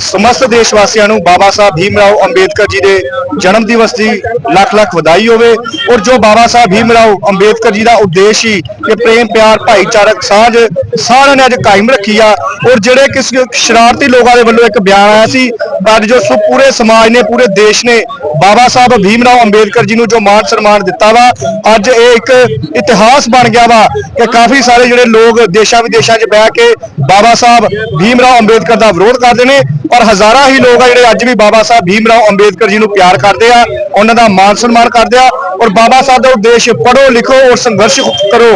ਸਮਸਤ ਦੇਸ਼ ਵਾਸੀਆਂ ਨੂੰ ਬਾਬਾ ਸਾਹਿਬ ਭੀਮਰਾਓ ਅੰਬੇਦਕਰ ਜੀ ਦੇ ਜਨਮ ਦਿਵਸ ਦੀ ਲੱਖ ਲੱਖ ਵਧਾਈ ਹੋਵੇ ਔਰ ਜੋ ਬਾਬਾ ਸਾਹਿਬ ਭੀਮਰਾਓ ਅੰਬੇਦਕਰ ਜੀ ਦਾ ਉਦੇਸ਼ ਸੀ ਕਿ ਪ੍ਰੇਮ, ਪਿਆਰ, ਭਾਈਚਾਰਕ ਸਾਂਝ ਸਾਰਿਆਂ ਨੇ ਅੱਜ ਕਾਇਮ ਰੱਖੀ ਆ ਔਰ ਜਿਹੜੇ ਕਿਸ ਸ਼ਰਾਰਤੀ ਲੋਕਾਂ ਦੇ ਵੱਲੋਂ ਇੱਕ ਬਿਆਨ ਆਇਆ ਸੀ ਅੱਜ ਜੋ ਪੂਰੇ ਸਮਾਜ ਨੇ, ਪੂਰੇ ਦੇਸ਼ ਨੇ ਬਾਬਾ ਸਾਹਿਬ ਭੀਮਰਾਓ ਅੰਬੇਦਕਰ ਜੀ ਨੂੰ ਜੋ ਮਾਨ ਸਨਮਾਨ ਦਿੱਤਾ ਵਾ, ਅੱਜ ਇਹ ਇੱਕ ਇਤਿਹਾਸ ਬਣ ਗਿਆ ਵਾ ਕਿ ਕਾਫੀ ਸਾਰੇ ਜਿਹੜੇ ਲੋਕ ਦੇਸ਼ਾਂ ਵਿਦੇਸ਼ਾਂ 'ਚ ਬਹਿ ਕੇ ਬਾਬਾ ਸਾਹਿਬ ਭੀਮ ਰਾਓ ਅੰਬੇਦਕਰ ਦਾ ਵਿਰੋਧ ਕਰਦੇ ਨੇ ਔਰ ਹਜ਼ਾਰਾਂ ਹੀ ਲੋਕ ਆ ਜਿਹੜੇ ਅੱਜ ਵੀ ਬਾਬਾ ਸਾਹਿਬ ਭੀਮ ਰਾਓ ਅੰਬੇਦਕਰ ਜੀ ਨੂੰ ਪਿਆਰ ਕਰਦੇ ਆ, ਉਹਨਾਂ ਦਾ ਮਾਨ ਸਨਮਾਨ ਕਰਦੇ ਆ ਔਰ ਬਾਬਾ ਸਾਹਿਬ ਦਾ ਉਦੇਸ਼ ਪੜ੍ਹੋ ਲਿਖੋ ਔਰ ਸੰਘਰਸ਼ ਕਰੋ।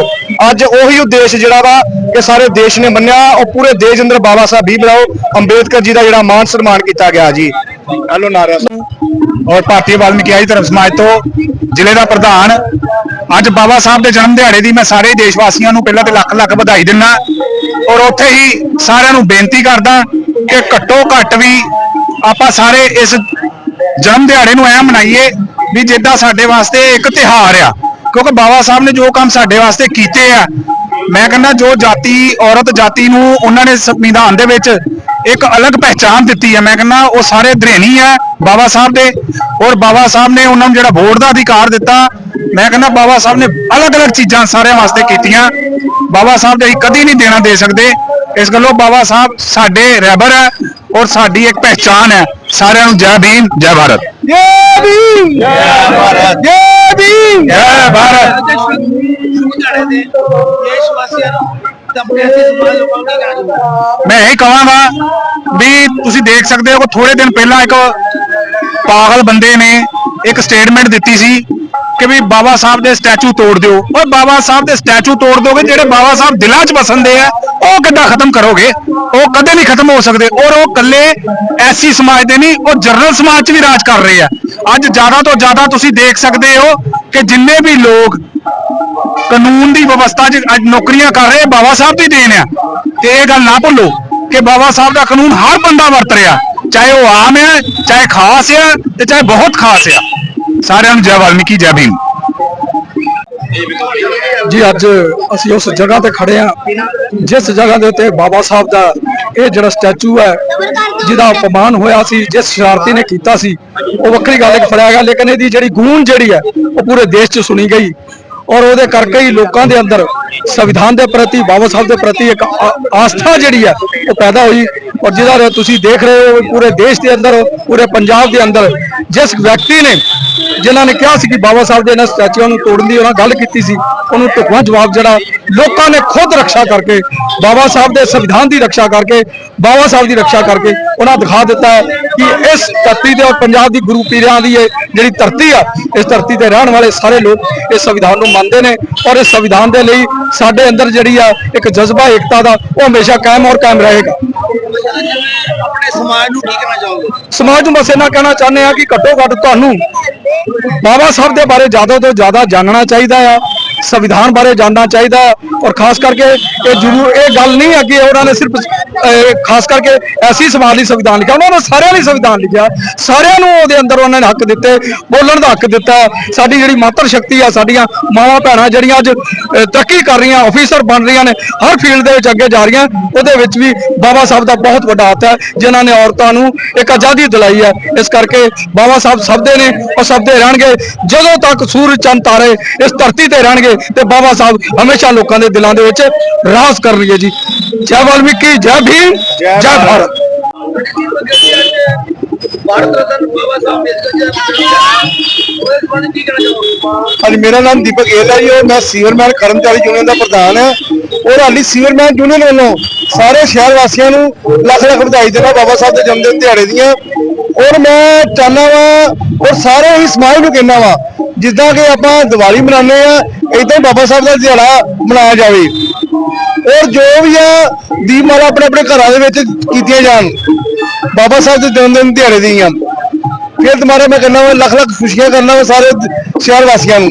ਅੱਜ ਉਹੀ ਉਦੇਸ਼ ਜਿਹੜਾ ਵਾ ਕਿ ਸਾਰੇ ਦੇਸ਼ ਨੇ ਮੰਨਿਆ, ਉਹ ਪੂਰੇ ਦੇਸ਼ ਅੰਦਰ ਬਾਬਾ ਸਾਹਿਬ ਭੀਮਰਾਓ ਅੰਬੇਦਕਰ ਜੀ ਦਾ ਜਿਹੜਾ ਮਾਨ ਸਨਮਾਨ ਕੀਤਾ ਗਿਆ ਜੀ। ਹੈਲੋ ਨਾਰਾ। ਔਰ ਭਾਰਤੀ ਵਾਲਮੀਕਿਆਈ ਧਰਮ ਸਮਾਜ ਤੋਂ ਜ਼ਿਲ੍ਹੇ ਦਾ ਪ੍ਰਧਾਨ, ਅੱਜ ਬਾਬਾ ਸਾਹਿਬ ਦੇ ਜਨਮ ਦਿਹਾੜੇ ਦੀ ਮੈਂ ਸਾਰੇ ਦੇਸ਼ ਵਾਸੀਆਂ ਨੂੰ ਪਹਿਲਾਂ ਤੇ ਲੱਖ ਲੱਖ ਵਧਾਈ ਦਿੰਦਾ। ਔਰ ਉੱਥੇ ਹੀ ਸਾਰਿਆਂ ਨੂੰ ਬੇਨਤੀ ਕਰਦਾ ਕਿ ਘੱਟੋ ਘੱਟ ਵੀ ਆਪਾਂ ਸਾਰੇ ਇਸ ਜਨਮ ਦਿਹਾੜੇ ਨੂੰ ਐ ਮਨਾਈਏ ਵੀ ਜਿੱਦਾਂ ਸਾਡੇ ਵਾਸਤੇ ਇੱਕ ਤਿਹਾਰ ਆ। ਕਿਉਂਕਿ ਬਾਬਾ ਸਾਹਿਬ ਨੇ ਜੋ ਕੰਮ ਸਾਡੇ ਵਾਸਤੇ ਕੀਤੇ ਆ, ਮੈਂ ਕਹਿੰਦਾ ਜੋ ਜਾਤੀ, ਔਰਤ ਜਾਤੀ ਨੂੰ ਉਹਨਾਂ ਨੇ ਸੰਵਿਧਾਨ ਦੇ ਵਿੱਚ ਇੱਕ ਅਲੱਗ ਪਹਿਚਾਨ ਦਿੱਤੀ ਹੈ ਮੈਂ ਕਹਿੰਦਾ ਉਹ ਸਾਰੇ ਧਰੇਣੀ ਹੈ ਬਾਬਾ ਸਾਹਿਬ ਦੇ। ਔਰ ਬਾਬਾ ਸਾਹਿਬ ਨੇ ਉਹਨਾਂ ਨੂੰ ਜਿਹੜਾ ਵੋਟ ਦਾ ਅਧਿਕਾਰ ਦਿੱਤਾ, ਮੈਂ ਕਹਿੰਦਾ ਬਾਬਾ ਸਾਹਿਬ ਨੇ ਅਲੱਗ-ਅਲੱਗ ਚੀਜ਼ਾਂ ਸਾਰਿਆਂ ਵਾਸਤੇ ਕੀਤੀਆਂ। ਬਾਬਾ ਸਾਹਿਬ ਦੇ ਅਸੀਂ ਕਦੀ ਨਹੀਂ ਦੇਣਾ ਦੇ ਸਕਦੇ। ਇਸ ਗੱਲੋਂ ਬਾਬਾ ਸਾਹਿਬ ਸਾਡੇ ਰਹਿਬਰ ਹੈ ਔਰ ਸਾਡੀ ਇੱਕ ਪਹਿਚਾਨ ਹੈ। ਸਾਰਿਆਂ ਨੂੰ ਜੈ ਭੀਮ ਜੈ ਭਾਰਤ। ਜੈ ਭੀਮ। ਜੈ ਜੈ ਭੀਮ। ਜੈ ਮੈਂ ਇਹ ਕਹਾਂਗਾ ਵੀ ਤੁਸੀਂ ਦੇਖ ਸਕਦੇ ਹੋ ਕਿ ਥੋੜੇ ਦਿਨ ਪਹਿਲਾਂ ਇੱਕ ਪਾਗਲ ਬੰਦੇ ਨੇ ਇੱਕ ਸਟੇਟਮੈਂਟ ਦਿੱਤੀ ਸੀ ਕਿ ਵੀ ਬਾਬਾ ਸਾਹਿਬ ਦੇ ਸਟੈਚੂ ਤੋੜ ਦਿਓ। ਓਏ ਬਾਬਾ ਸਾਹਿਬ ਦੇ ਸਟੈਚੂ ਤੋੜ ਦੋਗੇ, ਜਿਹੜੇ ਬਾਬਾ ਸਾਹਿਬ ਦਿਲਾਂ 'ਚ ਵਸੰਦੇ ਆ, ਉਹ ਕਿੱਦਾਂ ਖਤਮ ਕਰੋਗੇ? ਉਹ ਕਦੇ ਨਹੀਂ ਖਤਮ ਹੋ ਸਕਦੇ। ਔਰ ਉਹ ਕੱਲੇ ਐਸੀ ਸਮਾਜ ਦੇ ਨਹੀਂ, ਉਹ ਜਰਨਲ ਸਮਾਜ 'ਚ ਵੀ ਰਾਜ ਕਰ ਰਹੇ ਆ। ਅੱਜ ਜ਼ਿਆਦਾ ਤੋਂ ਜ਼ਿਆਦਾ ਤੁਸੀਂ ਦੇਖ ਸਕਦੇ ਹੋ ਕਿ ਜਿੰਨੇ ਵੀ ਲੋਕ ਕਾਨੂੰਨ ਦੀ ਵਿਵਸਥਾ 'ਚ ਅੱਜ ਨੌਕਰੀਆਂ ਕਰ ਰਹੇ ਬਾਬਾ ਸਾਹਿਬ ਦੀ ਦੇਣ ਆ। ਤੇ ਇਹ ਗੱਲ ਨਾ ਭੁੱਲੋ ਕਿ ਬਾਬਾ ਸਾਹਿਬ ਦਾ ਕਾਨੂੰਨ ਹਰ ਬੰਦਾ ਵਰਤ ਰਿਹਾ। ਚਾਹੇ ਉਹ ਆਮ ਹੈ ਚਾਹੇ ਖਾਸ ਹੈ ਤੇ ਚਾਹੇ ਬਹੁਤ ਖਾਸ ਹੈ ਸਾਰਿਆਂ ਨੂੰ ਜੈ ਵਾਲਮੀਕੀ, ਜੈ ਭੀਮ। ਜੀ, ਅੱਜ ਅਸੀਂ ਉਸ ਜਗ੍ਹਾ ਤੇ ਖੜੇ ਆ ਜਿਸ ਜਗ੍ਹਾ ਦੇ ਉੱਤੇ ਬਾਬਾ ਸਾਹਿਬ ਦਾ ਇਹ ਜਿਹੜਾ ਸਟੈਚੂ ਹੈ, ਜਿਹਦਾ ਅਪਮਾਨ ਹੋਇਆ ਸੀ, ਜਿਸ ਸ਼ਰਾਰਤੀ ਨੇ ਕੀਤਾ ਸੀ, ਉਹ ਵੱਖਰੀ ਗੱਲ ਇੱਕ ਫੜਿਆ ਗਿਆ, ਲੇਕਿਨ ਇਹਦੀ ਜਿਹੜੀ ਗੂੰਜ ਜਿਹੜੀ ਹੈ, ਉਹ ਪੂਰੇ ਦੇਸ਼ 'ਚ ਸੁਣੀ ਗਈ। ਔਰ ਉਹਦੇ ਕਰਕੇ ਹੀ ਲੋਕਾਂ ਦੇ ਅੰਦਰ ਸੰਵਿਧਾਨ ਦੇ ਪ੍ਰਤੀ, ਬਾਬਾ ਸਾਹਿਬ ਦੇ ਪ੍ਰਤੀ ਇੱਕ ਆਸਥਾ ਜਿਹੜੀ ਹੈ, ਉਹ ਪੈਦਾ ਹੋਈ। ਔਰ ਜਿਹਦਾ ਤੁਸੀਂ ਦੇਖ ਰਹੇ ਹੋ, ਪੂਰੇ ਦੇਸ਼ ਦੇ ਅੰਦਰ, ਪੂਰੇ ਪੰਜਾਬ ਦੇ ਅੰਦਰ, ਜਿਸ ਵਿਅਕਤੀ ਨੇ ਜਿਨ੍ਹਾਂ ਨੇ ਕਿਹਾ ਸੀ ਕਿ ਬਾਬਾ ਸਾਹਿਬ ਦੇ ਇਹਨਾਂ ਸਟੈਚੂਆਂ ਨੂੰ ਤੋੜਨ ਦੀ ਉਹਨਾਂ ਗੱਲ ਕੀਤੀ ਸੀ, ਉਹਨੂੰ ਢੁਕਵਾਂ ਜਵਾਬ ਜਿਹੜਾ ਲੋਕਾਂ ਨੇ ਖੁਦ ਰੱਖਿਆ ਕਰਕੇ, ਬਾਬਾ ਸਾਹਿਬ ਦੇ ਸੰਵਿਧਾਨ ਦੀ ਰੱਖਿਆ ਕਰਕੇ, ਬਾਬਾ ਸਾਹਿਬ ਦੀ ਰੱਖਿਆ ਕਰਕੇ ਉਹਨਾਂ ਦਿਖਾ ਦਿੱਤਾ ਹੈ ਕਿ ਇਸ ਧਰਤੀ ਤੇ ਔਰ ਪੰਜਾਬ ਦੀ ਗੁਰੂ ਪੀਰਾਂ ਦੀ ਇਹ ਜਿਹੜੀ ਧਰਤੀ ਆ, ਇਸ ਧਰਤੀ ਤੇ ਰਹਿਣ ਵਾਲੇ ਸਾਰੇ ਲੋਕ ਇਸ ਸੰਵਿਧਾਨ ਨੂੰ ਮੰਨਦੇ ਨੇ ਔਰ ਇਸ ਸੰਵਿਧਾਨ ਦੇ ਲਈ ਸਾਡੇ ਅੰਦਰ ਜਿਹੜੀ ਆ ਇੱਕ ਜਜ਼ਬਾ ਏਕਤਾ ਦਾ ਉਹ ਹਮੇਸ਼ਾ ਕਾਇਮ ਔਰ ਕਾਇਮ ਰਹੇਗਾ। ਆਪਣੇ ਸਮਾਜ ਨੂੰ ਕੀ ਕਹਿਣਾ ਚਾਹੋਗੇ? ਸਮਾਜ ਨੂੰ ਬਸ ਇਹਨਾਂ ਕਹਿਣਾ ਚਾਹੁੰਦੇ ਆ ਕਿ ਘੱਟੋ ਘੱਟ ਤੁਹਾਨੂੰ ਬਾਬਾ ਸਾਹਿਬ ਦੇ ਬਾਰੇ ਜ਼ਿਆਦਾ ਤੋਂ ਜ਼ਿਆਦਾ ਜਾਣਨਾ ਚਾਹੀਦਾ ਆ। ਸੰਵਿਧਾਨ ਬਾਰੇ ਜਾਣਨਾ ਚਾਹੀਦਾ ਔਰ ਖਾਸ ਕਰਕੇ ਇਹ ਜ਼ਰੂਰ, ਇਹ ਗੱਲ ਨਹੀਂ ਹੈ ਕਿ ਉਹਨਾਂ ਨੇ ਸਿਰਫ ਖਾਸ ਕਰਕੇ ਐਸੀ ਸਮਾਜ ਲਈ ਸੰਵਿਧਾਨ ਲਿਖਿਆ, ਉਹਨਾਂ ਨੇ ਸਾਰਿਆਂ ਲਈ ਸੰਵਿਧਾਨ ਲਿਖਿਆ, ਸਾਰਿਆਂ ਨੂੰ ਉਹਦੇ ਅੰਦਰ ਉਹਨਾਂ ਨੇ ਹੱਕ ਦਿੱਤੇ, ਬੋਲਣ ਦਾ ਹੱਕ ਦਿੱਤਾ, ਸਾਡੀ ਜਿਹੜੀ ਮਾਤਰ ਸ਼ਕਤੀ ਆ, ਸਾਡੀਆਂ ਮਾਵਾਂ ਭੈਣਾਂ ਜਿਹੜੀਆਂ ਅੱਜ ਤਰੱਕੀ ਕਰ ਰਹੀਆਂ ਅਫੀਸਰ ਬਣ ਰਹੀਆਂ ਨੇ, ਹਰ ਫੀਲਡ ਦੇ ਵਿੱਚ ਅੱਗੇ ਜਾ ਰਹੀਆਂ, ਉਹਦੇ ਵਿੱਚ ਵੀ ਬਾਬਾ ਸਾਹਿਬ ਦਾ ਬਹੁਤ ਵੱਡਾ ਹੱਥ ਹੈ, ਜਿਨ੍ਹਾਂ ਨੇ ਔਰਤਾਂ ਨੂੰ ਇੱਕ ਆਜ਼ਾਦੀ ਦਿਲਾਈ ਹੈ, ਇਸ ਕਰਕੇ ਬਾਬਾ ਸਾਹਿਬ ਸਭ ਦੇ ਨੇ ਉਹ ਸਭ ਦੇ ਰਹਿਣਗੇ, ਜਦੋਂ ਤੱਕ ਸੂਰਜ, ਚੰਦ, ਤਾਰੇ ਇਸ ਧਰਤੀ ਤੇ ਰਹਿਣਗੇ ਤੇ ਬਾਬਾ ਸਾਹਿਬ ਹਮੇਸ਼ਾ ਲੋਕਾਂ ਦੇ ਦਿਲਾਂ ਦੇ ਵਿੱਚ ਰਾਜ ਕਰਨਗੇ ਜੀ। ਜੈ ਵਾਲਮੀਕੀ ਜੈ ਭੀਮ ਜੈ ਭਾਰਤ। ਭਾਰਤ। ਰਤਨ ਬਾਬਾ ਸਾਹਿਬ ਅੰਬੇਦਕਰ ਜੀ ਮੇਰਾ ਨਾਮ ਦੀਪਕ ਏਲ ਹੈ ਜੀ ਔਰ ਮੈਂ ਸੀਵਰਮੈਨ ਕਰਮਚਾਰੀ ਯੂਨੀਅਨ ਦਾ ਪ੍ਰਧਾਨ ਹਾਂ। ਔਰ ਹਾਲੀ ਸੀਵਰਮੈਨ ਯੂਨੀਅਨ ਵੱਲੋਂ ਸਾਰੇ ਸ਼ਹਿਰ ਵਾਸੀਆਂ ਨੂੰ ਲੱਖ ਲੱਖ ਵਧਾਈ ਦੇਣਾ ਬਾਬਾ ਸਾਹਿਬ ਦੇ ਜਨਮ ਦਿਨ ਦਿਹਾੜੇ ਦੀਆਂ। ਔਰ ਮੈਂ ਚਾਹੁੰਦਾ ਵਾਂ, ਔਰ ਸਾਰੇ ਹੀ ਸਮਾਜ ਨੂੰ ਕਹਿੰਦਾ ਵਾ, ਜਿੱਦਾਂ ਕਿ ਆਪਾਂ ਦੀਵਾਲੀ ਮਨਾਉਂਦੇ ਆ ਇਦਾਂ ਹੀ ਬਾਬਾ ਸਾਹਿਬ ਦਾ ਦਿਹਾੜਾ ਮਨਾਇਆ ਜਾਵੇ। ਔਰ ਜੋ ਵੀ ਆ ਦੀਪਮਾਲਾ ਆਪਣੇ ਆਪਣੇ ਘਰਾਂ ਦੇ ਵਿੱਚ ਕੀਤੀਆਂ ਜਾਣ, ਬਾਬਾ ਸਾਹਿਬ ਦੇ ਜਨਮ ਦਿਨ ਦਿਹਾੜੇ ਦੀਆਂ। ਫਿਰ ਦੁਬਾਰਾ ਮੈਂ ਕਹਿੰਦਾ ਵਾ, ਲੱਖ ਲੱਖ ਖੁਸ਼ੀਆਂ ਕਰਨਾ ਵਾ ਸਾਰੇ ਸ਼ਹਿਰ ਵਾਸੀਆਂ ਨੂੰ।